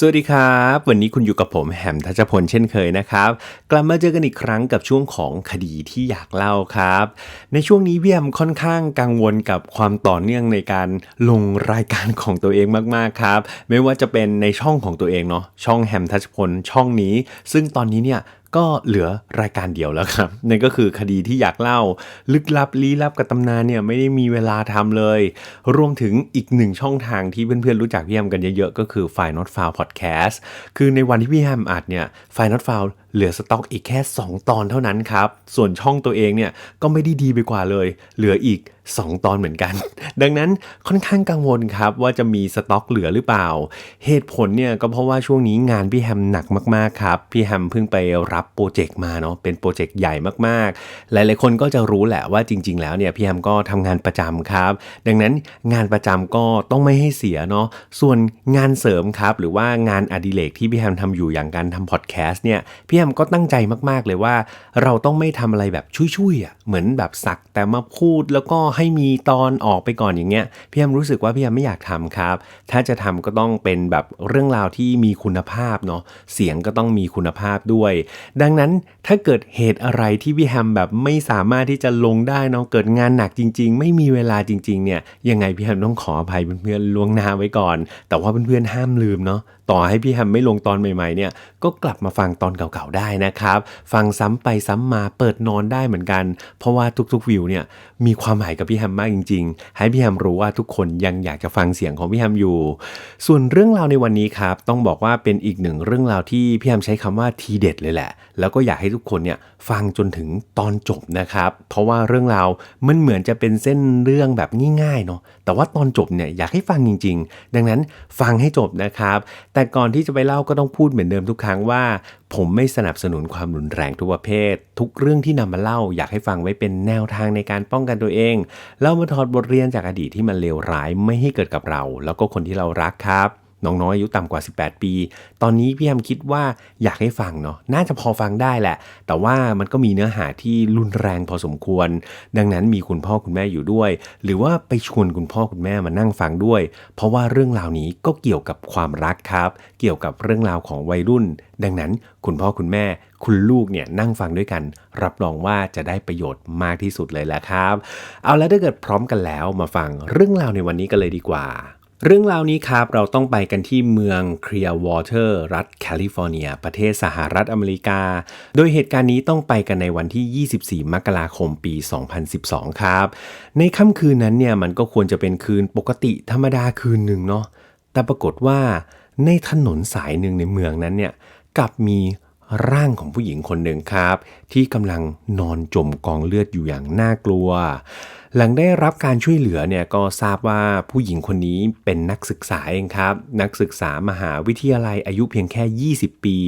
สวัสดีครับ วันนี้คุณอยู่กับผมแหมทัชพลเช่นเคยนะครับ กลับมาเจอกันอีกครั้งกับช่วงของคดีที่อยากเล่าครับ ในช่วงนี้พี่แอมค่อนข้างกังวลกับความต่อเนื่องในการลงรายการของตัวเองมากๆครับ ไม่ว่าจะเป็นในช่องของตัวเองเนาะช่องแฮมทัชพลช่องนี้ ซึ่งตอนนี้เนี่ย ก็เหลือรายการเดียวแล้วครับนั่นก็คือคดีที่อยากเล่าลึกลับลี้ลับกับตำนานเนี่ยไม่ได้มีเวลาทำเลย รวมถึงอีกหนึ่งช่องทางที่เพื่อนๆรู้จักพี่แฮมกันเยอะๆ ก็คือ f i n a l f i l e Podcast คือในวันที่พี่แฮมอัดเนี่ย f i n a l f i l e เหลือสต็อกอีกแค่ 2 ตอนเท่านั้นครับ ส่วนช่องตัวเองเนี่ยก็ไม่ได้ดีไปกว่าเลย เหลืออีก 2 ตอนเหมือนกัน ดังนั้นค่อนข้างกังวลครับว่าจะมีสต็อกเหลือหรือเปล่า เหตุผลเนี่ยก็เพราะว่าช่วงนี้งานพี่แฮมหนักมากๆครับ พี่แฮมเพิ่งไปรับโปรเจกต์มาเนาะ เป็นโปรเจกต์ใหญ่มากๆ หลายๆคนก็จะรู้แหละว่าจริง ๆ แล้วเนี่ยพี่แฮมก็ทำงานประจำครับ ดังนั้นงานประจำก็ต้องไม่ให้เสียเนาะ ส่วนงานเสริมครับหรือว่างานอดิเรกที่พี่แฮมทำอยู่อย่างการทำพอดแคสต์เนี่ยพี่แฮมก็ตั้งใจมากๆเลยว่า เราต้องไม่ทำอะไรแบบชุยๆอะเหมือนแบบสักแต่มาพูดแล้วก็ให้มีตอนออกไปก่อนอย่างเงี้ยพี่แฮมรู้สึกว่าพี่แฮมไม่อยากทำครับ ถ้าจะทำก็ต้องเป็นแบบเรื่องราวที่มีคุณภาพเนาะเสียงก็ต้องมีคุณภาพด้วย ดังนั้นถ้าเกิดเหตุอะไรที่พี่แฮมแบบไม่สามารถที่จะลงได้เนาะเกิดงานหนักจริง ๆ ไม่มีเวลาจริง ๆเนี่ยยังไงพี่แฮมต้องขออภัยเพื่อนๆล่วงหน้าไว้ก่อน แต่ว่าเพื่อนๆห้ามลืมเนาะ ต่อให้พี่แฮมไม่ลงตอนใหม่ๆเนี่ยก็กลับมาฟังตอนเก่าๆได้นะครับ ฟังซ้ำไปซ้ำมาเปิดนอนได้เหมือนกัน เพราะว่าทุกๆวิวเนี่ยมีความหมายกับพี่แฮมมากจริง ๆ ให้พี่แฮมรู้ว่าทุกคนยังอยากจะฟังเสียงของพี่แฮมอยู่ ส่วนเรื่องราวในวันนี้ครับต้องบอกว่าเป็นอีกหนึ่งเรื่องราวที่พี่แฮมใช้คำว่าทีเด็ดเลยแหละ แล้วก็อยากให้ทุกคนเนี่ยฟังจนถึงตอนจบนะครับ เพราะว่าเรื่องราวมันเหมือนจะเป็นเส้นเรื่องแบบง่ายๆเนาะแต่ว่าตอนจบเนี่ยอยากให้ฟังจริง ๆ ดังนั้นฟังให้จบนะครับแต่ก่อนที่จะไปเล่าก็ต้องพูดเหมือนเดิมทุกครั้งว่า ผมไม่สนับสนุนความรุนแรงทุกประเภท ทุกเรื่องที่นำมาเล่าอยากให้ฟังไว้เป็นแนวทางในการป้องกันตัวเองเล่ามาถอดบทเรียนจากอดีตที่มันเลวร้ายไม่ให้เกิดกับเรา แล้วก็คนที่เรารักครับ น้องๆอายุต่ำกว่า 18 ปี ตอนนี้พี่แฮมคิดว่าอยากให้ฟังเนาะน่าจะพอฟังได้แหละ แต่ว่ามันก็มีเนื้อหาที่รุนแรงพอสมควร ดังนั้นมีคุณพ่อคุณแม่อยู่ด้วย หรือว่าไปชวนคุณพ่อคุณแม่มานั่งฟังด้วย เพราะว่าเรื่องราวนี้ก็เกี่ยวกับความรักครับ เกี่ยวกับเรื่องราวของวัยรุ่น ดังนั้นคุณพ่อคุณแม่คุณลูกเนี่ยนั่งฟังด้วยกัน รับรองว่าจะได้ประโยชน์มากที่สุดเลยแหละครับ เอาแล้วถ้าเกิดพร้อมกันแล้วมาฟังเรื่องราวในวันนี้กันเลยดีกว่า เรื่องราวนี้ครับเราต้องไปกันที่เมืองเคลียร์วอเตอร์รัฐแคลิฟอร์เนีย ประเทศสหรัฐอเมริกา โดยเหตุการณ์นี้ต้องไปกันในวันที่ 24 มกราคมปี 2012 ครับ ในค่ำคืนนั้นเนี่ยมันก็ควรจะเป็นคืนปกติธรรมดาคืนหนึ่งเนาะแต่ปรากฏว่าในถนนสายหนึ่งในเมืองนั้นเนี่ยกลับมี ร่างของผู้หญิงคนหนึ่งครับ ที่กำลังนอนจมกองเลือดอยู่อย่างน่ากลัว หลังได้รับการช่วยเหลือเนี่ยก็ทราบว่าผู้หญิงคนนี้เป็นนักศึกษาเองครับ นักศึกษามหาวิทยาลัยอายุเพียงแค่ 20 ปี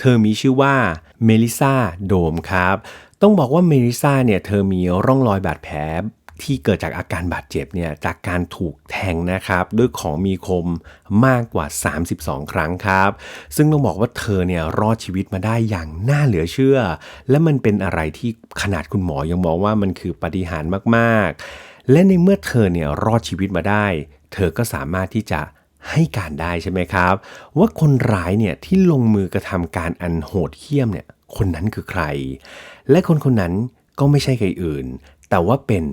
เธอมีชื่อว่าเมลิซาโดมครับ ต้องบอกว่าเมลิซาเนี่ยเธอมีร่องรอยบาดแผล ที่เกิดจากอาการบาดเจ็บเนี่ยจากการถูกแทงนะครับด้วยของมีคมมากกว่า 32 ครั้งครับ ซึ่งต้องบอกว่าเธอเนี่ยรอดชีวิตมาได้อย่างน่าเหลือเชื่อ และมันเป็นอะไรที่ขนาดคุณหมอยังบอกว่ามันคือปาฏิหาริย์มากๆ และในเมื่อเธอเนี่ยรอดชีวิตมาได้ เธอก็สามารถที่จะให้การได้ใช่ไหมครับ ว่าคนร้ายเนี่ยที่ลงมือกระทำการอันโหดเหี้ยมเนี่ยคนนั้นคือใคร และคนคนนั้นก็ไม่ใช่ใครอื่น แต่ว่าเป็น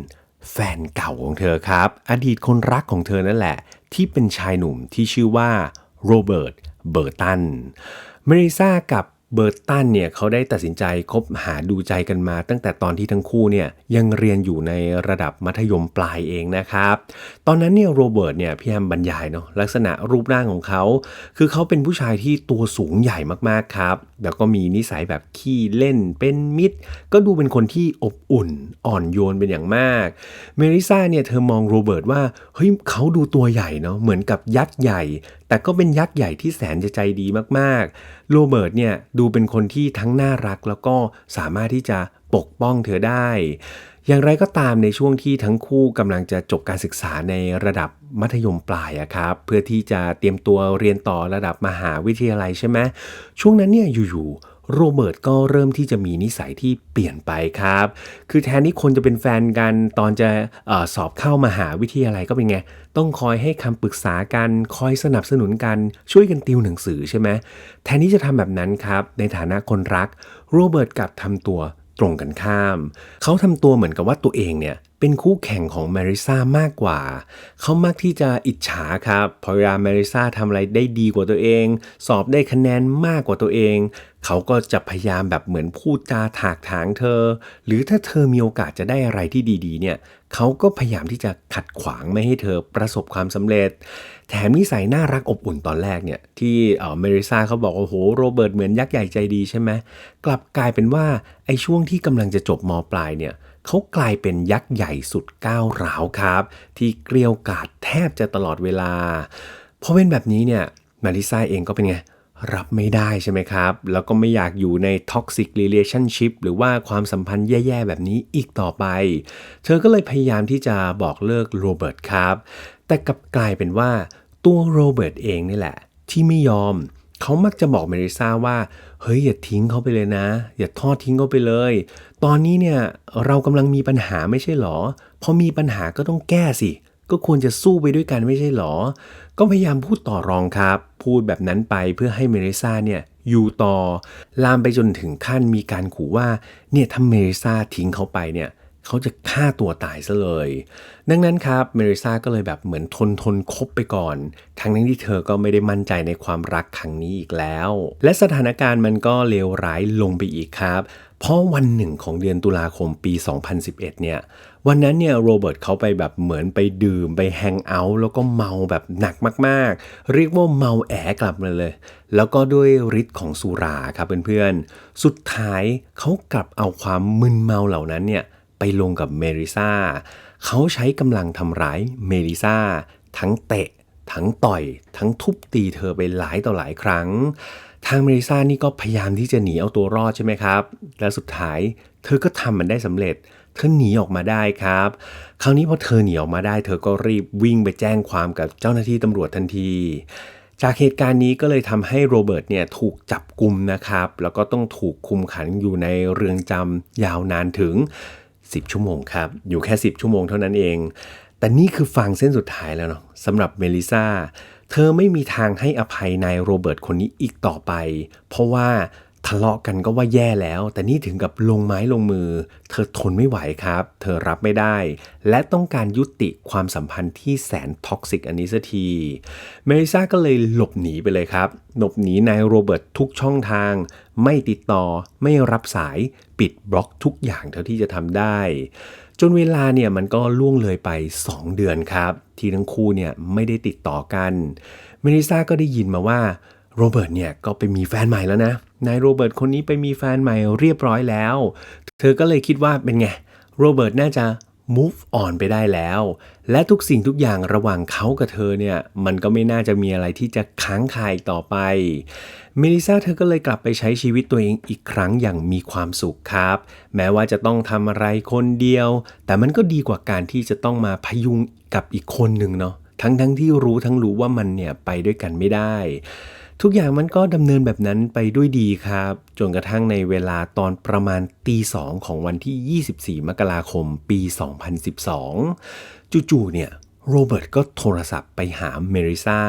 แฟนเก่าของเธอครับ อดีตคนรักของเธอนั่นแหละ ที่เป็นชายหนุ่มที่ชื่อว่าโรเบิร์ต เบอร์ตัน เมริซากับ เบอร์ตันเนี่ยเขาได้ตัดสินใจคบหาดูใจกันมา ตั้งแต่ตอนที่ทั้งคู่เนี่ยยังเรียนอยู่ในระดับมัธยมปลายเองนะครับ ตอนนั้นเนี่ยโรเบิร์ตเนี่ยพี่แฮมบรรยายเนาะลักษณะรูปร่างของเขา คือเขาเป็นผู้ชายที่ตัวสูงใหญ่มากๆครับ แล้วก็มีนิสัยแบบขี้เล่นเป็นมิตร ก็ดูเป็นคนที่อบอุ่นอ่อนโยนเป็นอย่างมาก เมริซาเนี่ยเธอมองโรเบิร์ตว่าเฮ้ยเขาดูตัวใหญ่เนาะเหมือนกับยักษ์ใหญ่ แต่ก็เป็นยักษ์ใหญ่ที่แสนจะใจดีมากๆ โรเบิร์ตเนี่ยดูเป็นคนที่ทั้งน่ารักแล้วก็สามารถที่จะปกป้องเธอได้ อย่างไรก็ตามในช่วงที่ทั้งคู่กำลังจะจบการศึกษาในระดับมัธยมปลายอะครับ เพื่อที่จะเตรียมตัวเรียนต่อระดับมหาวิทยาลัยใช่ไหมช่วงนั้นเนี่ยอยู่ๆ โรเบิร์ตก็เริ่มที่จะมีนิสัยที่เปลี่ยนไปครับ คือแทนที่คนจะเป็นแฟนกันตอนจะออสอบเข้ามหาวิทยาลัยก็เป็นไง ต้องคอยให้คำปรึกษากัน คอยสนับสนุนกัน ช่วยกันติวหนังสือใช่ไหมแทนที่จะทำแบบนั้นครับ ในฐานะคนรัก โรเบิร์ตกลับทำตัว ตรงกันข้าม เขาทำตัวเหมือนกับว่าตัวเองเนี่ยเป็นคู่แข่งของแมริซ่ามากกว่า เขามักที่จะอิจฉาครับ พอเวลาแมริซ่าทำอะไรได้ดีกว่าตัวเอง สอบได้คะแนนมากกว่าตัวเอง เขาก็จะพยายามแบบเหมือนพูดจาถากถางเธอ หรือถ้าเธอมีโอกาสจะได้อะไรที่ดีๆเนี่ย เขาก็พยายามที่จะขัดขวางไม่ให้เธอประสบความสำเร็จ แถมนิสัยน่ารักอบอุ่นตอนแรกเนี่ยที่เมริซาเขาบอกว่าโหโรเบิร์ตเหมือนยักษ์ใหญ่ใจดีใช่ไหมกลับกลายเป็นว่าไอ้ช่วงที่กำลังจะจบมปลายเนี่ยเขากลายเป็นยักษ์ใหญ่สุดก้าวร้าวครับ ที่เกลียวกาดแทบจะตลอดเวลาพอเป็นแบบนี้เนี่ยมาริซาเองก็เป็นไงรับไม่ได้ใช่ไหมครับ แล้วก็ไม่อยากอยู่ใน toxic relationship หรือว่าความสัมพันธ์แย่ ๆ แบบนี้อีกต่อไป เธอก็เลยพยายามที่จะบอกเลิกโรเบิร์ตครับ แต่กลับกลายเป็นว่า ตัวโรเบิร์ตเองนี่แหละ ที่ไม่ยอมเขามักจะบอกเมริซาว่า เฮ้ย อย่าทิ้งเขาไปเลยนะ อย่าทอดทิ้งเขาไปเลย ตอนนี้เนี่ยเรากำลังมีปัญหาไม่ใช่หรอพอมีปัญหาก็ต้องแก้สิ ก็ควรจะสู้ไปด้วยกันไม่ใช่หรอ ก็พยายามพูดต่อรองครับ พูดแบบนั้นไปเพื่อให้เมริซาเนี่ยอยู่ต่อ ลามไปจนถึงขั้นมีการขู่ว่าเนี่ยถ้าเมริซาทิ้งเขาไปเนี่ย เขาจะฆ่าตัวตายซะเลย ดังนั้นครับเมริซาก็เลยแบบเหมือนทนทนคบไปก่อน ทั้งนั้นที่เธอก็ไม่ได้มั่นใจในความรักครั้งนี้อีกแล้ว และสถานการณ์มันก็เลวร้ายลงไปอีกครับ เพราะวันหนึ่งของเดือนตุลาคมปี 2011 เนี่ย วันนั้นเนี่ยโรเบิร์ตเขาไปแบบเหมือนไปดื่มไปแฮงเอาท์แล้วก็เมาแบบหนักมากๆ เรียกว่าเมาแอกลับมาเลย แล้วก็ด้วยฤทธิ์ของสุราครับเพื่อนๆ สุดท้ายเขากลับเอาความมึนเมาเหล่านั้นเนี่ย ไปลงกับเมริซาเขาใช้กำลังทำร้ายเมริซาทั้งเตะ ทั้งต่อย ทั้งทุบตีเธอไปหลายต่อหลายครั้ง ทางเมริซานี่ก็พยายามที่จะหนีเอาตัวรอดใช่ไหมครับ และสุดท้ายเธอก็ทำมันได้สำเร็จเธอหนีออกมาได้ครับ คราวนี้พอเธอหนีออกมาได้ เธอก็รีบวิ่งไปแจ้งความกับเจ้าหน้าที่ตำรวจทันที จากเหตุการณ์นี้ก็เลยทำให้โรเบิร์ตเนี่ยถูกจับกลุมนะครับ แล้วก็ต้องถูกคุมขังอยู่ในเรือนจำยาวนานถึง 10 ชั่วโมงครับ อยู่แค่ 10 ชั่วโมงเท่านั้นเอง แต่นี่คือฟังเส้นสุดท้ายแล้วเนาะสำหรับเมลิซาเธอไม่มีทางให้อภัยนายโรเบิร์ตคนนี้อีกต่อไป เพราะว่า ทะเลาะกันก็ว่าแย่แล้ว แต่นี่ถึงกับลงไม้ลงมือ เธอทนไม่ไหวครับ เธอรับไม่ได้ และต้องการยุติความสัมพันธ์ที่แสนท็อกซิกอันนี้สักทีเมลิซาก็เลยหลบหนีไปเลยครับ หลบหนีนายโรเบิร์ตทุกช่องทาง ไม่ติดต่อไม่รับสายปิดบล็อกทุกอย่างเท่าที่จะทำได้ จนเวลาเนี่ยมันก็ล่วงเลยไป 2 เดือนครับ ที่ทั้งคู่เนี่ยไม่ได้ติดต่อกันเมลิซาก็ได้ยินมาว่า โรเบิร์ตเนี่ยก็ไปมีแฟนใหม่แล้วนะ นายโรเบิร์ตคนนี้ไปมีแฟนใหม่เรียบร้อยแล้ว เธอก็เลยคิดว่าเป็นไง โรเบิร์ตน่าจะ move on ไปได้แล้ว และทุกสิ่งทุกอย่างระหว่างเขากับเธอเนี่ย มันก็ไม่น่าจะมีอะไรที่จะค้างคาอีกต่อไป เมลิซาเธอก็เลยกลับไปใช้ชีวิตตัวเองอีกครั้งอย่างมีความสุขครับ แม้ว่าจะต้องทำอะไรคนเดียว แต่มันก็ดีกว่าการที่จะต้องมาพยุงกับอีกคนหนึ่งเนาะ ทั้งทั้งที่รู้ทั้งรู้ว่ามันเนี่ยไปด้วยกันไม่ได้ ทุกอย่างมันก็ดำเนินแบบนั้นไปด้วยดีครับ จนกระทั่งในเวลาตอนประมาณตีสองของวันที่ 24 มกราคมปี 2012 จู่ๆ เนี่ยโรเบิร์ตก็โทรศัพท์ไปหาเมริซา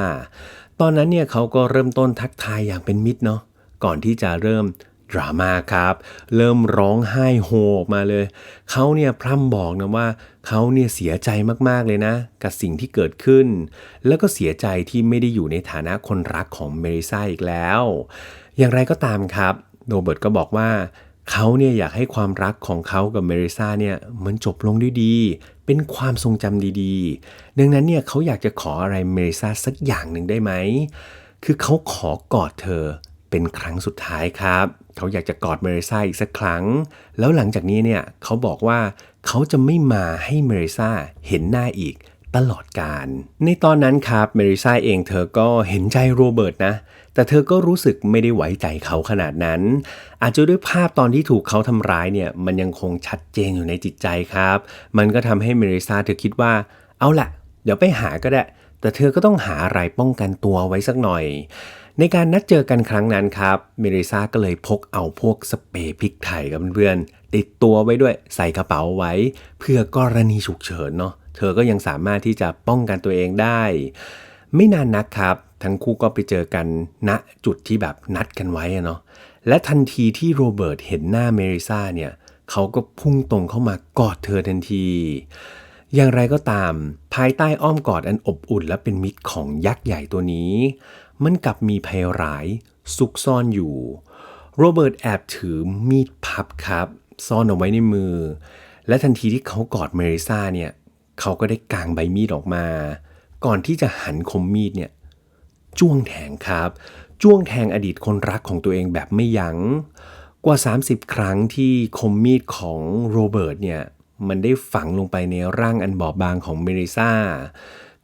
ตอนนั้นเนี่ยเขาก็เริ่มต้นทักทายอย่างเป็นมิตรเนาะก่อนที่จะเริ่ม ดราม่าครับ เริ่มร้องไห้โฮออกมาเลย เขาเนี่ยพร่ำบอกนะว่าเขาเนี่ยเสียใจมากๆเลยนะ กับสิ่งที่เกิดขึ้น แล้วก็เสียใจที่ไม่ได้อยู่ในฐานะคนรักของเมริซาอีกแล้ว อย่างไรก็ตามครับโรเบิร์ตก็บอกว่าเขาเนี่ยอยากให้ความรักของเขากับเมริซาเนี่ยมันจบลงด้วยดี เป็นความทรงจำดีๆ ดังนั้นเนี่ยเขาอยากจะขออะไรเมริซาสักอย่างหนึ่งได้ไหม คือเขาขอกอดเธอเป็นครั้งสุดท้ายครับ เขาอยากจะกอดเมริซาอีกสักครั้ง แล้วหลังจากนี้เนี่ยเขาบอกว่าเขาจะไม่มาให้เมริซาเห็นหน้าอีกตลอดการ ในตอนนั้นครับเมริซาเองเธอก็เห็นใจโรเบิร์ตนะ แต่เธอก็รู้สึกไม่ได้ไว้ใจเขาขนาดนั้น อาจจะด้วยภาพตอนที่ถูกเขาทำร้ายเนี่ยมันยังคงชัดเจนอยู่ในจิตใจครับ มันก็ทำให้เมริซาเธอคิดว่าเอาละเดี๋ยวไปหาก็ได้ แต่เธอก็ต้องหาอะไรป้องกันตัวไว้สักหน่อย ในการนัดเจอกันครั้งนั้นครับเมริซาก็เลยพกเอาพวกสเปรย์พริกไทยกับเพื่อนๆติดตัวไว้ด้วยใส่กระเป๋าไว้ เพื่อกรณีฉุกเฉินเนาะเธอก็ยังสามารถที่จะป้องกันตัวเองได้ ไม่นานนักครับ ทั้งคู่ก็ไปเจอกันณจุดที่แบบนัดกันไว้อะเนาะและทันทีที่โรเบิร์ตเห็นหน้าเมริซาเนี่ยเขาก็พุ่งตรงเข้ามากอดเธอทันที อย่างไรก็ตาม ภายใต้อ้อมกอดอันอบอุ่นและเป็นมิตรของยักษ์ใหญ่ตัวนี้ มันกลับมีภัยร้ายซุกซ่อนอยู่ โรเบิร์ตแอบถือมีดพับครับ ซ่อนเอาไว้ในมือ และทันทีที่เขากอดเมริซาเนี่ยเขาก็ได้กางใบมีดออกมา ก่อนที่จะหันคมมีดเนี่ยจ้วงแทงครับ จ้วงแทงอดีตคนรักของตัวเองแบบไม่ยัง้งกว่า 30 ครั้งที่คมมีดของโรเบิร์ตเนี่ยมันได้ฝังลงไปในร่างอันบอบบางของเมริซา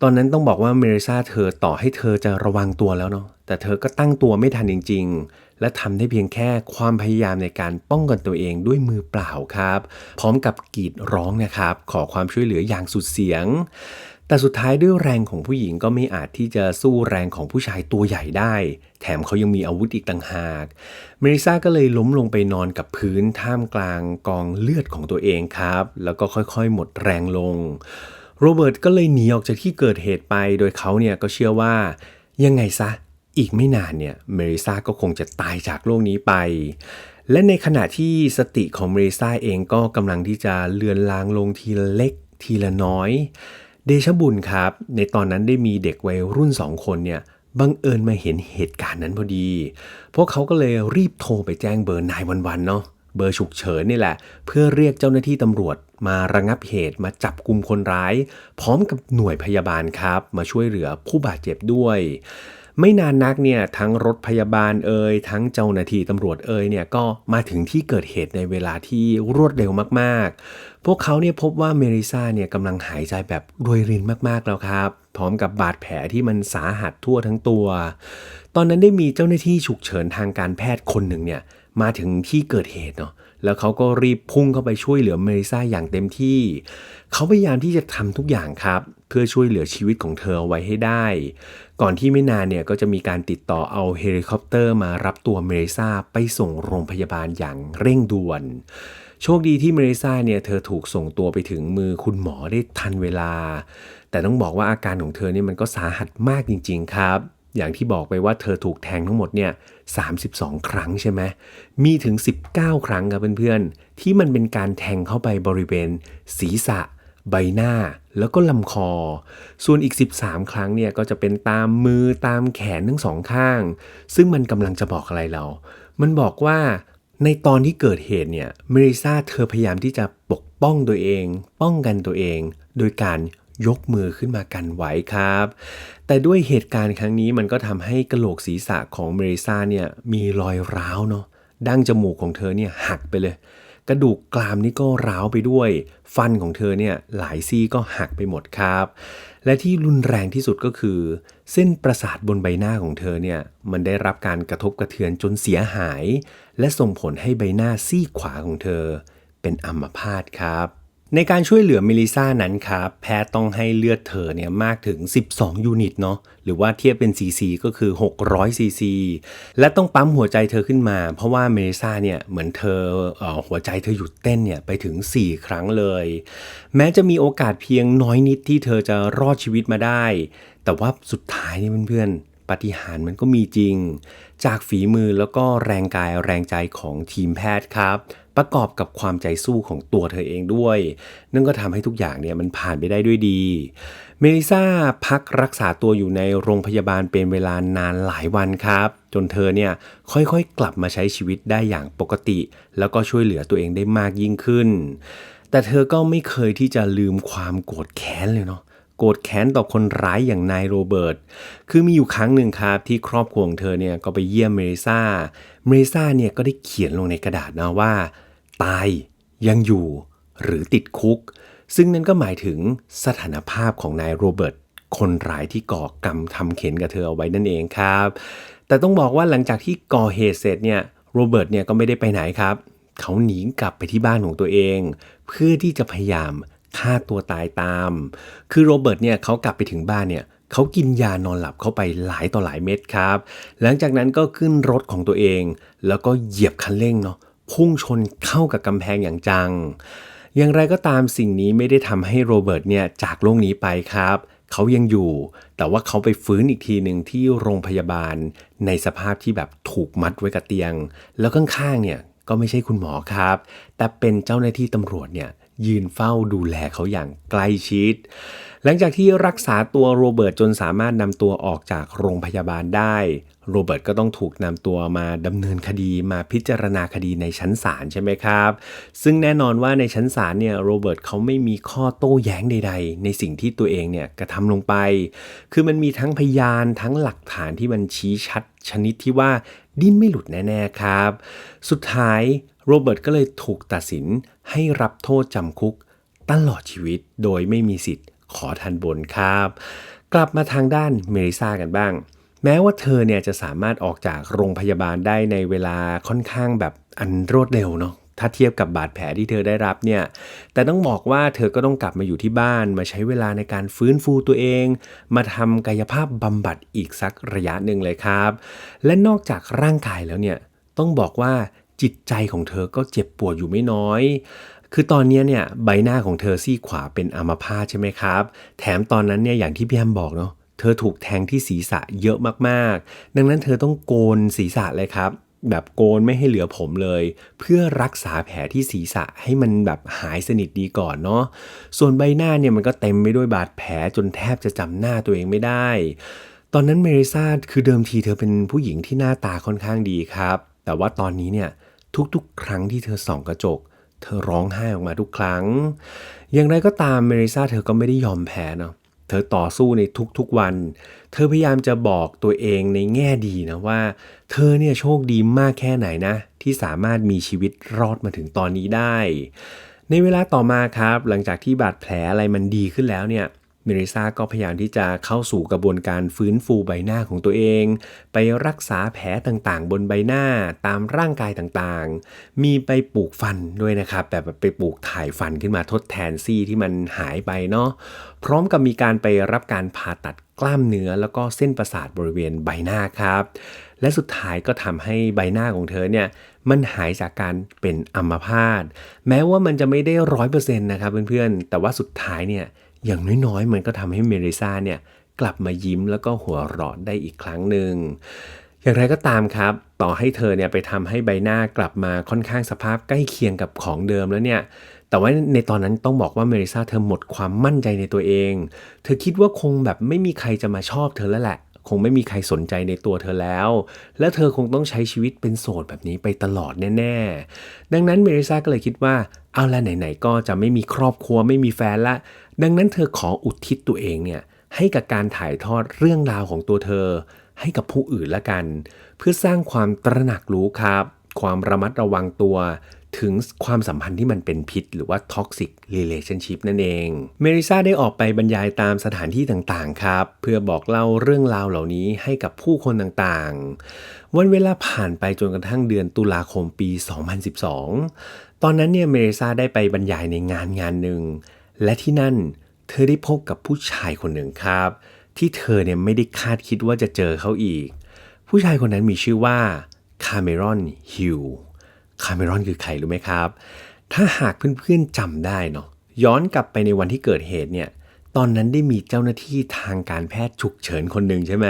ตอนนั้นต้องบอกว่าเมริซาเธอต่อให้เธอจะระวังตัวแล้วเนาะแต่เธอก็ตั้งตัวไม่ทันจริง ๆ และทำได้เพียงแค่ความพยายามในการป้องกันตัวเองด้วยมือเปล่าครับ พร้อมกับกรีดร้องนะครับ ขอความช่วยเหลืออย่างสุดเสียง แต่สุดท้ายด้วยแรงของผู้หญิงก็ไม่อาจที่จะสู้แรงของผู้ชายตัวใหญ่ได้ แถมเขายังมีอาวุธอีกต่างหาก เมริซาก็เลยล้มลงไปนอนกับพื้นท่ามกลางกองเลือดของตัวเองครับ แล้วก็ค่อยๆ หมดแรงลง โรเบิร์ตก็เลยหนีออกจากที่เกิดเหตุไป โดยเขาเนี่ยก็เชื่อว่ายังไงซะอีกไม่นานเนี่ยเมริซาก็คงจะตายจากโลกนี้ไป และในขณะที่สติของเมริซาเองก็กำลังที่จะเลือนลางลงทีละเล็กทีละน้อย เดชบุญครับ ในตอนนั้นได้มีเด็กวัยรุ่นสองคนเนี่ยบังเอิญมาเห็นเหตุการณ์นั้นพอดี พวกเขาก็เลยรีบโทรไปแจ้งเบอร์นายวันๆเนาะ เบอร์ฉุกเฉินนี่แหละ เพื่อเรียกเจ้าหน้าที่ตำรวจมาระงับเหตุมาจับกลุ่มคนร้าย พร้อมกับหน่วยพยาบาลครับ มาช่วยเหลือผู้บาดเจ็บด้วย ไม่นานนักเนี่ยทั้งรถพยาบาลเอ่ยทั้งเจ้าหน้าที่ตำรวจเอ่ยเนี่ยก็มาถึงที่เกิดเหตุในเวลาที่รวดเร็วมากๆ พวกเขาเนี่ยพบว่าเมริซาเนี่ยกำลังหายใจแบบรวยรินมากๆแล้วครับ พร้อมกับบาดแผลที่มันสาหัสทั่วทั้งตัว ตอนนั้นได้มีเจ้าหน้าที่ฉุกเฉินทางการแพทย์คนหนึ่งเนี่ย มาถึงที่เกิดเหตุเนาะแล้วเขาก็รีบพุ่งเข้าไปช่วยเหลือเมริซาอย่างเต็มที่ เขาพยายามที่จะทำทุกอย่างครับ เพื่อช่วยเหลือชีวิตของเธอเอาไว้ให้ได้ ก่อนที่ไม่นานเนี่ยก็จะมีการติดต่อเอาเฮลิคอปเตอร์มารับตัวเมริซาไปส่งโรงพยาบาลอย่างเร่งด่วน โชคดีที่เมริซาเนี่ยเธอถูกส่งตัวไปถึงมือคุณหมอได้ทันเวลา แต่ต้องบอกว่าอาการของเธอเนี่ยมันก็สาหัสมากจริง ๆ ครับ อย่างที่บอกไปว่าเธอถูกแทงทั้งหมดเนี่ย32 ครั้งใช่ไหมมีถึง 19 ครั้งครับเพื่อนๆ ที่มันเป็นการแทงเข้าไปบริเวณ ศีรษะ ใบหน้า แล้วก็ลำคอ ส่วนอีก 13 ครั้งเนี่ยก็จะเป็นตามมือตามแขนทั้งสองข้าง ซึ่งมันกำลังจะบอกอะไรเรา มันบอกว่าในตอนที่เกิดเหตุเนี่ยเมริซาเธอพยายามที่จะปกป้องตัวเอง ป้องกันตัวเอง โดยการยกมือขึ้นมากันไว้ครับ แต่ด้วยเหตุการณ์ครั้งนี้มันก็ทำให้กระโหลกศีรษะของเมริซาเนี่ยมีรอยร้าวเนาะดั้งจมูกของเธอเนี่ยหักไปเลย กระดูกกรามนี่ก็ร้าวไปด้วย ฟันของเธอเนี่ยหลายซี่ก็หักไปหมดครับ และที่รุนแรงที่สุดก็คือ เส้นประสาทบนใบหน้าของเธอเนี่ยมันได้รับการกระทบกระเทือนจนเสียหาย และส่งผลให้ใบหน้าซี่ขวาของเธอ เป็นอัมพาตครับ ในการช่วยเหลือเมลิซ่านั้นครับแพทย์ต้องให้เลือดเธอเนี่ยมากถึง 12 ยูนิตเนาะหรือว่าเทียบเป็นซีซีก็คือ 600ซีซีและต้องปั๊มหัวใจเธอขึ้นมา เพราะว่าเมลิซ่าเนี่ยเหมือนเธอเออหัวใจเธอหยุดเต้นเนี่ยไปถึง 4 ครั้งเลย แม้จะมีโอกาสเพียงน้อยนิดที่เธอจะรอดชีวิตมาได้ แต่ว่าสุดท้ายนี่เพื่อนๆปาฏิหาริมันก็มีจริง จากฝีมือแล้วก็แรงกายแรงใจของทีมแพทย์ครับ ประกอบกับความใจสู้ของตัวเธอเองด้วย นั่นก็ทำให้ทุกอย่างเนี่ยมันผ่านไปได้ด้วยดี เมลิซาพักรักษาตัวอยู่ในโรงพยาบาลเป็นเวลานานหลายวันครับ จนเธอเนี่ยค่อยๆ กลับมาใช้ชีวิตได้อย่างปกติ แล้วก็ช่วยเหลือตัวเองได้มากยิ่งขึ้น แต่เธอก็ไม่เคยที่จะลืมความโกรธแค้นเลยเนาะ โกรธแค้นต่อคนร้ายอย่างนายโรเบิร์ต คือมีอยู่ครั้งหนึ่งครับที่ครอบครัวของเธอเนี่ยก็ไปเยี่ยมเมริซาเมริซาเนี่ยก็ได้เขียนลงในกระดาษนะว่า ตายยังอยู่หรือติดคุก ซึ่งนั่นก็หมายถึงสถานภาพของนายโรเบิร์ตคนร้ายที่ก่อกรรมทำเข็นกับเธอเอาไว้นั่นเองครับ แต่ต้องบอกว่าหลังจากที่ก่อเหตุเสร็จเนี่ยโรเบิร์ตเนี่ยก็ไม่ได้ไปไหนครับ เขาหนีกลับไปที่บ้านของตัวเอง เพื่อที่จะพยายาม ฆ่าตัวตายตาม คือโรเบิร์ตเนี่ยเขากลับไปถึงบ้านเนี่ยเขากินยานอนหลับเข้าไปหลายต่อหลายเม็ดครับ หลังจากนั้นก็ขึ้นรถของตัวเอง แล้วก็เหยียบคันเร่งเนาะพุ่งชนเข้ากับกำแพงอย่างจัง อย่างไรก็ตามสิ่งนี้ไม่ได้ทำให้โรเบิร์ตเนี่ยจากโลกนี้ไปครับ เขายังอยู่ แต่ว่าเขาไปฟื้นอีกทีหนึ่งที่โรงพยาบาล ในสภาพที่แบบถูกมัดไว้กับเตียง แล้วข้างๆเนี่ยก็ไม่ใช่คุณหมอครับ แต่เป็นเจ้าหน้าที่ตำรวจเนี่ย ยืนเฝ้าดูแลเขาอย่างใกล้ชิด หลังจากที่รักษาตัวโรเบิร์ตจนสามารถนำตัวออกจากโรงพยาบาลได้ โรเบิร์ตก็ต้องถูกนำตัวมาดำเนินคดีมาพิจารณาคดีในชั้นศาลใช่ไหมครับ ซึ่งแน่นอนว่าในชั้นศาลเนี่ยโรเบิร์ตเขาไม่มีข้อโต้แย้งใด ๆ ในสิ่งที่ตัวเองเนี่ยกระทำลงไป คือมันมีทั้งพยานทั้งหลักฐานที่มันชี้ชัดชนิดที่ว่าดิ้นไม่หลุดแน่ๆครับ สุดท้าย โรเบิร์ตก็เลยถูกตัดสินให้รับโทษจำคุกตลอดชีวิตโดยไม่มีสิทธิ์ขอทันบนครับ กลับมาทางด้านเมริซากันบ้าง แม้ว่าเธอเนี่ยจะสามารถออกจากโรงพยาบาลได้ในเวลาค่อนข้างแบบอันรวดเร็วเนาะถ้าเทียบกับบาดแผลที่เธอได้รับเนี่ย แต่ต้องบอกว่าเธอก็ต้องกลับมาอยู่ที่บ้านมาใช้เวลาในการฟื้นฟูตัวเอง มาทำกายภาพบำบัดอีกสักระยะหนึ่งเลยครับ และนอกจากร่างกายแล้วเนี่ย ต้องบอกว่า จิตใจของเธอก็เจ็บปวดอยู่ไม่น้อย คือตอนนี้เนี่ยใบหน้าของเธอซี่ขวาเป็นอัมพาตใช่ไหมครับ แถมตอนนั้นเนี่ยอย่างที่พี่แอมบอกเนาะเธอถูกแทงที่ศีรษะเยอะมากๆ ดังนั้นเธอต้องโกนศีรษะเลยครับ แบบโกนไม่ให้เหลือผมเลย เพื่อรักษาแผลที่ศีรษะให้มันแบบหายสนิทดีก่อนเนาะ ส่วนใบหน้าเนี่ยมันก็เต็มไปด้วยบาดแผลจนแทบจะจำหน้าตัวเองไม่ได้ ตอนนั้นเมริซาคือเดิมทีเธอเป็นผู้หญิงที่หน้าตาค่อนข้างดีครับ แต่ว่าตอนนี้เนี่ย ทุกๆ ครั้งที่เธอส่องกระจก เธอร้องไห้ออกมาทุกครั้ง อย่างไรก็ตามเมริซาเธอก็ไม่ได้ยอมแพ้เนาะเธอต่อสู้ในทุกๆวัน เธอพยายามจะบอกตัวเองในแง่ดีนะว่า เธอเนี่ยโชคดีมากแค่ไหนนะ ที่สามารถมีชีวิตรอดมาถึงตอนนี้ได้ ในเวลาต่อมาครับ หลังจากที่บาดแผลอะไรมันดีขึ้นแล้วเนี่ยเมิริซาก็พยายามที่จะเข้าสู่กระบวนการฟื้นฟูใบหน้าของตัวเอง ไปรักษาแผลต่างๆ บนใบหน้าตามร่างกายต่างๆ มีไปปลูกฟันด้วยนะครับ แบบไปปลูกถ่ายฟันขึ้นมาทดแทนซี่ที่มันหายไปเนาะพร้อมกับมีการไปรับการผ่าตัดกล้ามเนื้อแล้วก็เส้นประสาทบริเวณใบหน้าครับ และสุดท้ายก็ทำให้ใบหน้าของเธอเนี่ยมันหายจากการเป็นอัมพาตแม้ว่ามันจะไม่ได้ร้อยเปอร์เซ็นต์นะครับเพื่อนๆ แต่ว่าสุดท้ายเนี่ย อย่างน้อยๆ มันก็ทำให้เมริซาเนี่ยกลับมายิ้มแล้วก็หัวเราะได้อีกครั้งหนึ่งอย่างไรก็ตามครับ ต่อให้เธอเนี่ยไปทำให้ใบหน้ากลับมาค่อนข้างสภาพใกล้เคียงกับของเดิมแล้วเนี่ย แต่ว่าในตอนนั้นต้องบอกว่าเมริซาเธอหมดความมั่นใจในตัวเอง เธอคิดว่าคงแบบไม่มีใครจะมาชอบเธอแล้วแหละ คงไม่มีใครสนใจในตัวเธอแล้ว และเธอคงต้องใช้ชีวิตเป็นโสดแบบนี้ไปตลอดแน่ ๆ ดังนั้นเมริซาก็เลยคิดว่า เอาละไหนๆก็จะไม่มีครอบครัวไม่มีแฟนละ ดังนั้นเธอขออุทิศตัวเองเนี่ยให้กับการถ่ายทอดเรื่องราวของตัวเธอ ให้กับผู้อื่นละกัน เพื่อสร้างความตระหนักรู้ครับ ความระมัดระวังตัวถึงความสัมพันธ์ที่มันเป็นพิษ หรือว่า toxic relationship นั่นเอง เมริซาได้ออกไปบรรยายตามสถานที่ต่างๆ ครับ เพื่อบอกเล่าเรื่องราวเหล่านี้ให้กับผู้คนต่างๆ วันเวลาผ่านไปจนกระทั่งเดือนตุลาคมปี 2012 ตอนนั้นเนี่ยเมริซาได้ไปบรรยายในงานงานหนึ่ง และที่นั่นเธอได้พบกับผู้ชายคนหนึ่งครับ ที่เธอเนี่ยไม่ได้คาดคิดว่าจะเจอเขาอีก ผู้ชายคนนั้นมีชื่อว่าคาเมรอนฮิวคาเมรอนคือใครรู้ไหมครับ ถ้าหากเพื่อนๆจำได้เนาะย้อนกลับไปในวันที่เกิดเหตุเนี่ยตอนนั้นได้มีเจ้าหน้าที่ทางการแพทย์ฉุกเฉินคนหนึ่งใช่ไหม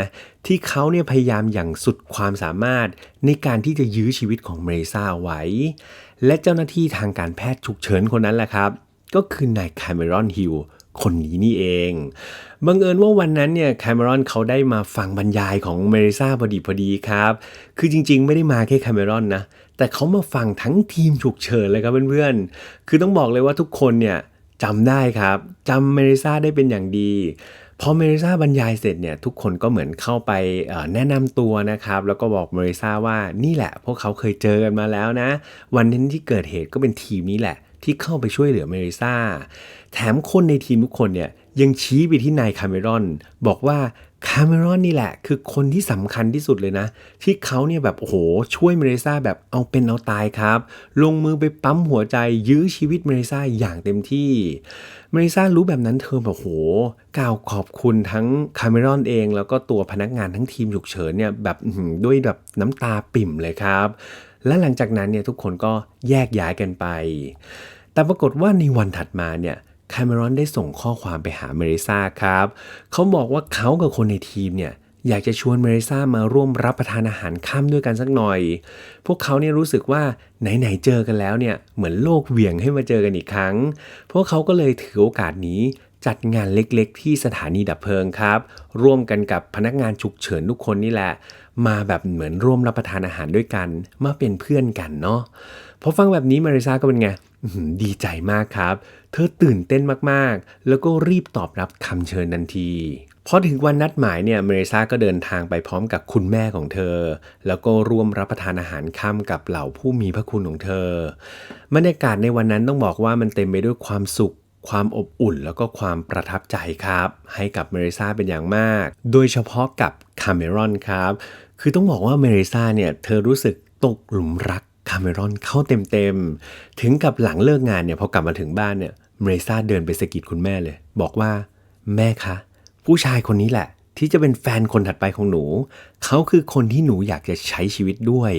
ที่เขาเนี่ยพยายามอย่างสุดความสามารถในการที่จะยื้อชีวิตของเมรซาเอาไว้ และเจ้าหน้าที่ทางการแพทย์ฉุกเฉินคนนั้นแหละครับ ก็คือนายคาเมรอนฮิลคนนี้นี่เอง บังเอิญว่าวันนั้นเนี่ยแคมรอนเขาได้มาฟังบรรยายของเมริซาพอดีพอดีครับ คือจริงๆ ไม่ได้มาแค่แคมรอนนะ แต่เขามาฟังทั้งทีมฉุกเฉินเลยครับเพื่อนๆ คือต้องบอกเลยว่าทุกคนเนี่ยจำได้ครับจำเมริซาได้เป็นอย่างดี พอเมริซาบรรยายเสร็จเนี่ยทุกคนก็เหมือนเข้าไปแนะนำตัวนะครับ แล้วก็บอกเมริซาว่านี่แหละ พวกเขาเคยเจอกันมาแล้วนะ วันนั้นที่เกิดเหตุก็เป็นทีมนี้แหละ ที่เข้าไปช่วยเหลือเมริซาแถมคนในทีมทุกคนเนี่ยยังชี้ไปที่นายคาเมรอน บอกว่าคาเมรอนนี่แหละ คือคนที่สำคัญที่สุดเลยนะ ที่เขาเนี่ยแบบ โอ้โห ช่วยเมเรซ่าแบบเอาเป็นเอาตายครับ ลงมือไปปั๊มหัวใจยื้อชีวิตเมเรซ่าอย่างเต็มที่ เมเรซ่ารู้แบบนั้นเธอแบบโหกล่าวขอบคุณทั้งคาเมรอนเอง แล้วก็ตัวพนักงานทั้งทีมฉุกเฉินเนี่ยแบบด้วยแบบน้ำตาปิ่มเลยครับ และหลังจากนั้นเนี่ยทุกคนก็แยกย้ายกันไป แต่ปรากฏว่าในวันถัดมาเนี่ยคาเมรอนได้ส่งข้อความไปหาเมริซาครับ เขาบอกว่าเขากับคนในทีมเนี่ยอยากจะชวนเมริซามาร่วมรับประทานอาหารค่ำด้วยกันสักหน่อย พวกเขาเนี่ยรู้สึกว่าไหนๆเจอกันแล้วเนี่ยเหมือนโลกเหวี่ยงให้มาเจอกันอีกครั้ง พวกเขาก็เลยถือโอกาสนี้ จัดงานเล็กๆ ที่สถานีดับเพลิงครับ ร่วมกันกับพนักงานฉุกเฉินทุกคนนี่แหละ มาแบบเหมือนร่วมรับประทานอาหารด้วยกัน มาเป็นเพื่อนกันเนาะพอฟังแบบนี้มาริซาก็เป็นไงดีใจมากครับ เธอตื่นเต้นมากๆ แล้วก็รีบตอบรับคำเชิญทันทีพอถึงวันนัดหมายเนี่ยเมริซาก็เดินทางไปพร้อมกับคุณแม่ของเธอ แล้วก็ร่วมรับประทานอาหารค่ำกับเหล่าผู้มีพระคุณของเธอบรรยากาศในวันนั้นต้องบอกว่ามันเต็มไปด้วยความสุข ความอบอุ่นแล้วก็ความประทับใจครับ ให้กับเมริซาเป็นอย่างมาก โดยเฉพาะกับคาเมรอนครับ คือต้องบอกว่าเมริซาเนี่ยเธอรู้สึกตกหลุมรักคาเมรอนเข้าเต็มๆ ถึงกับหลังเลิกงานเนี่ยพอกลับมาถึงบ้านเนี่ยเมริซาเดินไปสกิดคุณแม่เลย บอกว่าแม่คะ ผู้ชายคนนี้แหละ ที่จะเป็นแฟนคนถัดไปของหนู เขาคือคนที่หนูอยากจะใช้ชีวิตด้วย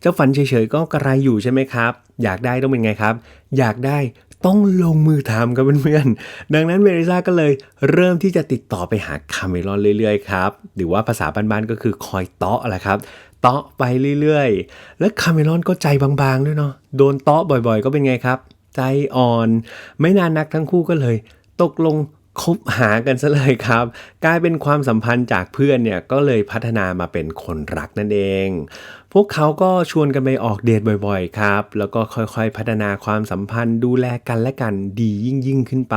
เจ้าฝันเฉยๆก็กระไรอยู่ใช่ไหมครับ อยากได้ต้องเป็นไงครับ อยากได้ ต้องลงมือทำกับเพื่อนๆ ดังนั้นเมริซาก็เลยเริ่มที่จะติดต่อไปหาคาเมรอนเรื่อยๆครับ หรือว่าภาษาบ้านๆก็คือคอยเตาะแหละครับ เตาะไปเรื่อยๆ แล้วคาเมรอนก็ใจบางๆด้วยเนาะ โดนเตาะบ่อยๆ ก็เป็นไงครับ ใจอ่อน ไม่นานนักทั้งคู่ก็เลย ตกลง คบหากันซะเลยครับ กลายเป็นความสัมพันธ์จากเพื่อนเนี่ยก็เลยพัฒนามาเป็นคนรักนั่นเอง พวกเขาก็ชวนกันไปออกเดทบ่อยๆครับ แล้วก็ค่อยๆพัฒนาความสัมพันธ์ดูแลกันและกันดียิ่งยิ่งขึ้นไป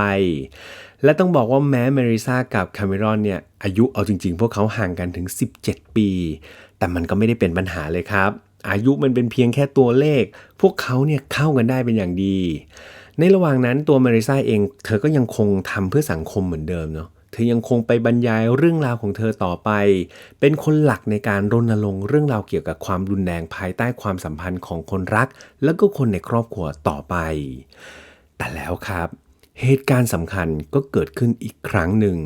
และต้องบอกว่าแม้เมริซากับคาเมรอนเนี่ยอายุเอาจริงๆ พวกเขาห่างกันถึง 17 ปี แต่มันก็ไม่ได้เป็นปัญหาเลยครับ อายุมันเป็นเพียงแค่ตัวเลข พวกเขาเนี่ยเข้ากันได้เป็นอย่างดี ในระหว่างนั้นตัวมาริซาเอง เธอก็ยังคงทำเพื่อสังคมเหมือนเดิมเนาะเธอยังคงไปบรรยายเรื่องราวของเธอต่อไป เป็นคนหลักในการรณรงค์เรื่องราวเกี่ยวกับความรุนแรงภายใต้ความสัมพันธ์ของคนรัก แล้วก็คนในครอบครัวต่อไป แต่แล้วครับ เหตุการณ์สำคัญก็เกิดขึ้นอีกครั้งหนึ่ง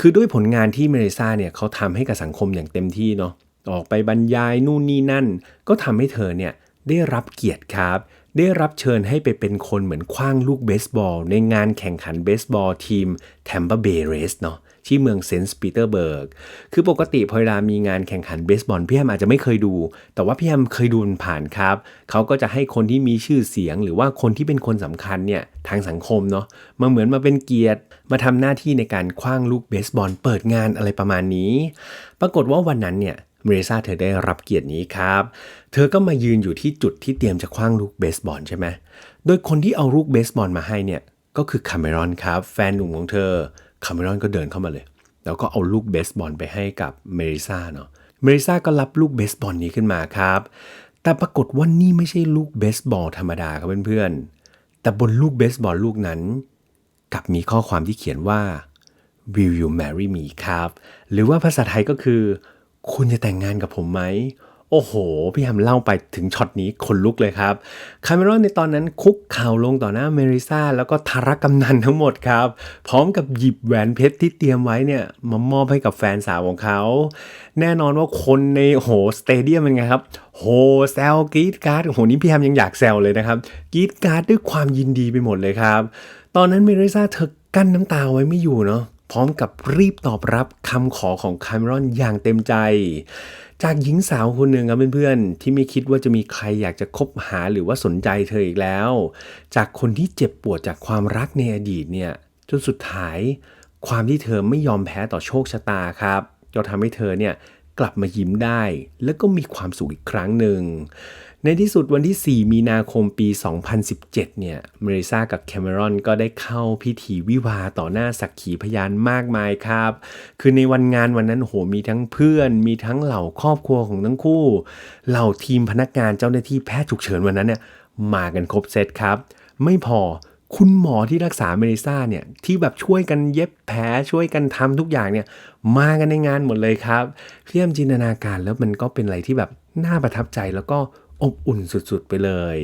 คือด้วยผลงานที่เมริซาเนี่ยเขาทำให้กับสังคมอย่างเต็มที่เนาะออกไปบรรยายนู่นนี่นั่น ก็ทำให้เธอเนี่ย ได้รับเกียรติครับ ได้รับเชิญให้ไปเป็นคนเหมือนคว้างลูกเบสบอล ในงานแข่งขันเบสบอลทีมแทมเปอร์เบเรสเนาะที่เมืองเซนต์ปีเตอร์เบิร์ก คือปกติพอเวลามีงานแข่งขันเบสบอลพี่แฮมอาจจะไม่เคยดู แต่ว่าพี่แฮมเคยดูผ่านครับ เขาก็จะให้คนที่มีชื่อเสียง หรือว่าคนที่เป็นคนสำคัญเนี่ยทางสังคมเนาะ มาเหมือนมาเป็นเกียรติ มาทำหน้าที่ในการคว้างลูกเบสบอล เปิดงานอะไรประมาณนี้ ปรากฏว่าวันนั้นเนี่ย เมริซาเธอได้รับเกียรตินี้ครับ เธอก็มายืนอยู่ที่จุดที่เตรียมจะคว้างลูกเบสบอลใช่ไหมโดยคนที่เอาลูกเบสบอลมาให้เนี่ยก็คือคาเมรอนครับ แฟนหนุ่มของเธอคาเมรอนก็เดินเข้ามาเลย แล้วก็เอาลูกเบสบอลไปให้กับเมริซาเนาะเมริซาก็รับลูกเบสบอลนี้ขึ้นมาครับ แต่ปรากฏว่านี่ไม่ใช่ลูกเบสบอลธรรมดาครับเพื่อนๆ แต่บนลูกเบสบอลลูกนั้นกับมีข้อความที่เขียนว่า will you marry me ครับ หรือว่าภาษาไทยก็คือ คุณจะแต่งงานกับผมไหม โอ้โห พี่แฮมเล่าไปถึงช็อตนี้คนลุกเลยครับ คาเมรอนในตอนนั้นคุกเข่าลงต่อหน้าเมริซาแล้วก็ทารกำนันทั้งหมดครับ พร้อมกับหยิบแหวนเพชรที่เตรียมไว้เนี่ยมามอบให้กับแฟนสาวของเขา แน่นอนว่าคนในโหสเตเดียมเป็นไงครับ โหแซลกรีดการ์ดโหนี่พี่แฮมยังอยากแซวเลยนะครับกรีดการ์ดด้วยความยินดีไปหมดเลยครับ ตอนนั้นเมริซาเธอกั้นน้ำตาไว้ไม่อยู่เนาะ พร้อมกับรีบตอบรับคำขอของคาเมรอนอย่างเต็มใจ จากหญิงสาวคนหนึ่งครับเพื่อนๆ ที่ไม่คิดว่าจะมีใครอยากจะคบหาหรือว่าสนใจเธออีกแล้ว จากคนที่เจ็บปวดจากความรักในอดีตเนี่ยจนสุดท้าย ความที่เธอไม่ยอมแพ้ต่อโชคชะตาครับจะทำให้เธอเนี่ย กลับมายิ้มได้ แล้วก็มีความสุขอีกครั้งหนึ่ง ในที่สุดวันที่ 4 มีนาคมปี 2017 เนี่ย เมริซากับแคมรอนก็ได้เข้าพิธีวิวาต่อหน้าสักขีพยานมากมายครับ คือในวันงานวันนั้นโหมีทั้งเพื่อน มีทั้งเหล่าครอบครัวของทั้งคู่ เหล่าทีมพนักงานเจ้าหน้าที่แพทย์ฉุกเฉินวันนั้นเนี่ยมากันครบเซตครับ ไม่พอ คุณหมอที่รักษาเมลิซ่าเนี่ยที่แบบช่วยกันเย็บแผลช่วยกันทำทุกอย่างเนี่ยมากันในงานหมดเลยครับเพี่ยมจินตนาการแล้วมันก็เป็นอะไรที่แบบน่าประทับใจแล้วก็อบอุ่นสุดๆไปเลย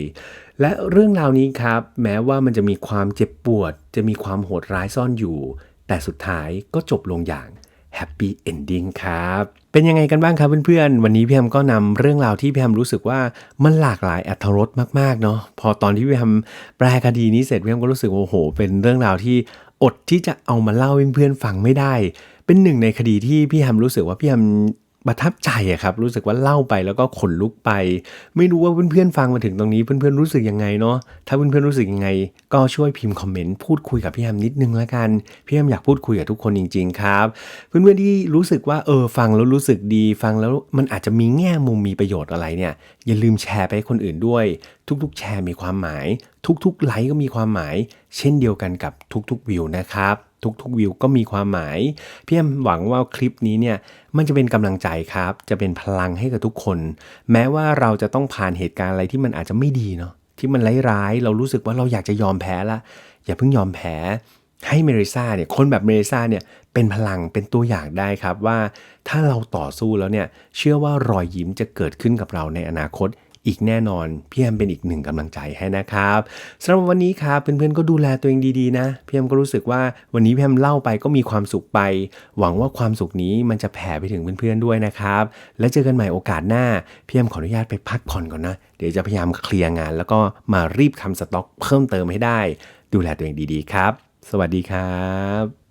และเรื่องราวนี้ครับ แม้ว่ามันจะมีความเจ็บปวด จะมีความโหดร้ายซ่อนอยู่ แต่สุดท้ายก็จบลงอย่าง แฮปปี้เอนดิ้งครับ เป็นยังไงกันบ้างครับเพื่อนๆ วันนี้พี่แฮมก็นำเรื่องราวที่พี่แฮมรู้สึกว่ามันหลากหลายอัธรสมากๆเนาะ พอตอนที่พี่แฮมแปลคดีนี้เสร็จพี่แฮมก็รู้สึกว่าโอ้โห เป็นเรื่องราวที่อดที่จะเอามาเล่าให้เพื่อนๆฟังไม่ได้ เป็นหนึ่งในคดีที่พี่แฮมรู้สึกว่าพี่แฮม ประทับใจอะครับรู้สึกว่าเล่าไปแล้วก็ขนลุกไป ไม่รู้ว่าเพื่อนๆฟังมาถึงตรงนี้เพื่อนๆรู้สึกยังไงเนาะถ้าเพื่อนๆรู้สึกยังไง ก็ช่วยพิมพ์คอมเมนต์พูดคุยกับพี่แฮมนิดนึงละกันพี่แฮมอยากพูดคุยกับทุกคนจริง ๆ ครับ เพื่อนๆที่รู้สึกว่าเออฟังแล้วรู้สึกดี ฟังแล้วมันอาจจะมีแง่มุมมีประโยชน์อะไรเนี่ยอย่าลืมแชร์ไปให้คนอื่นด้วย ทุกๆ แชร์มีความหมาย ทุกๆไลค์ก็มีความหมาย เช่นเดียวกันกับทุกๆวิวนะครับ ทุกๆวิวก็มีความหมาย พี่แอมหวังว่าคลิปนี้เนี่ยมันจะเป็นกำลังใจครับ จะเป็นพลังให้กับทุกคน แม้ว่าเราจะต้องผ่านเหตุการณ์อะไรที่มันอาจจะไม่ดีเนาะที่มันร้ายๆเรารู้สึกว่าเราอยากจะยอมแพ้ละอย่าเพิ่งยอมแพ้ให้เมริซาเนี่ยคนแบบเมริซาเนี่ยเป็นพลังเป็นตัวอย่างได้ครับว่าถ้าเราต่อสู้แล้วเนี่ยเชื่อว่ารอยยิ้มจะเกิดขึ้นกับเราในอนาคต อีกแน่นอนพี่แอมเป็นอีกหนึ่งกำลังใจให้นะครับสำหรับวันนี้ครับเพื่อนๆก็ดูแลตัวเองดีๆนะพี่แอมก็รู้สึกว่าวันนี้พี่แอมเล่าไปก็มีความสุขไป หวังว่าความสุขนี้มันจะแผ่ไปถึงเพื่อนๆด้วยนะครับ แล้วเจอกันใหม่โอกาสหน้าพี่แอมขออนุญาตไปพักผ่อนก่อนนะเดี๋ยวจะพยายามเคลียร์งาน แล้วก็มารีบทำสต็อกเพิ่มเติมให้ได้ ดูแลตัวเองดีๆครับ สวัสดีครับ